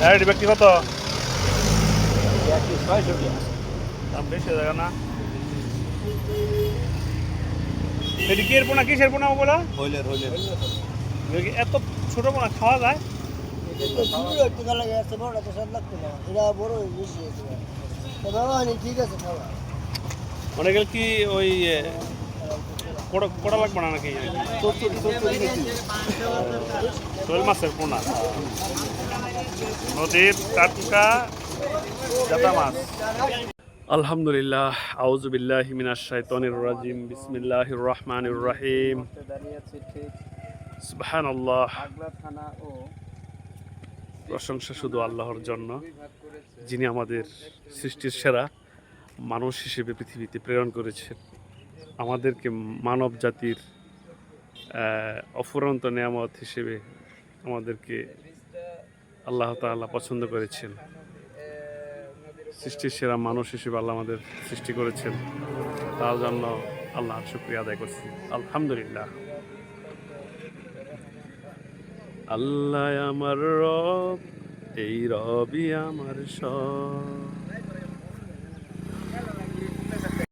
হ্যাঁ এটি ব্যক্তি কত? দাম বেশি হয়ে যাবে না। এটি কি এর পোনা কিসের পোনা ওগুলা হইলের হইলের এত ছোট পোনা খাওয়া যায়? অনেক কি ওই কোড়া লাগবে না নাকি? শোল মাছের পোনা। নদীর টাটকা জাতা মাছ। আলহামদুলিল্লাহ আউজুবিল্লাহ মিনাশ শাইতানির রাজিম, বিসমিল্লাহির রহমানির রহিম। সুবহানাল্লাহ। প্রশংসা শুধু আল্লাহর জন্য, যিনি আমাদের সৃষ্টির সেরা মানুষ হিসেবে পৃথিবীতে প্রেরণ করেছেন। আমাদেরকে মানব জাতির অফুরন্ত নিয়ামত হিসেবে আমাদেরকে আল্লাহ তাল্লাহ পছন্দ করেছেন। সৃষ্টির সেরা মানুষ হিসেবে আল্লাহ আমাদের সৃষ্টি করেছেন। তার জন্য আল্লাহর শুক্রিয়া আদায় করছি। আলহামদুলিল্লাহ। আল্লাহ আমার রব, এই রবি আমার সব।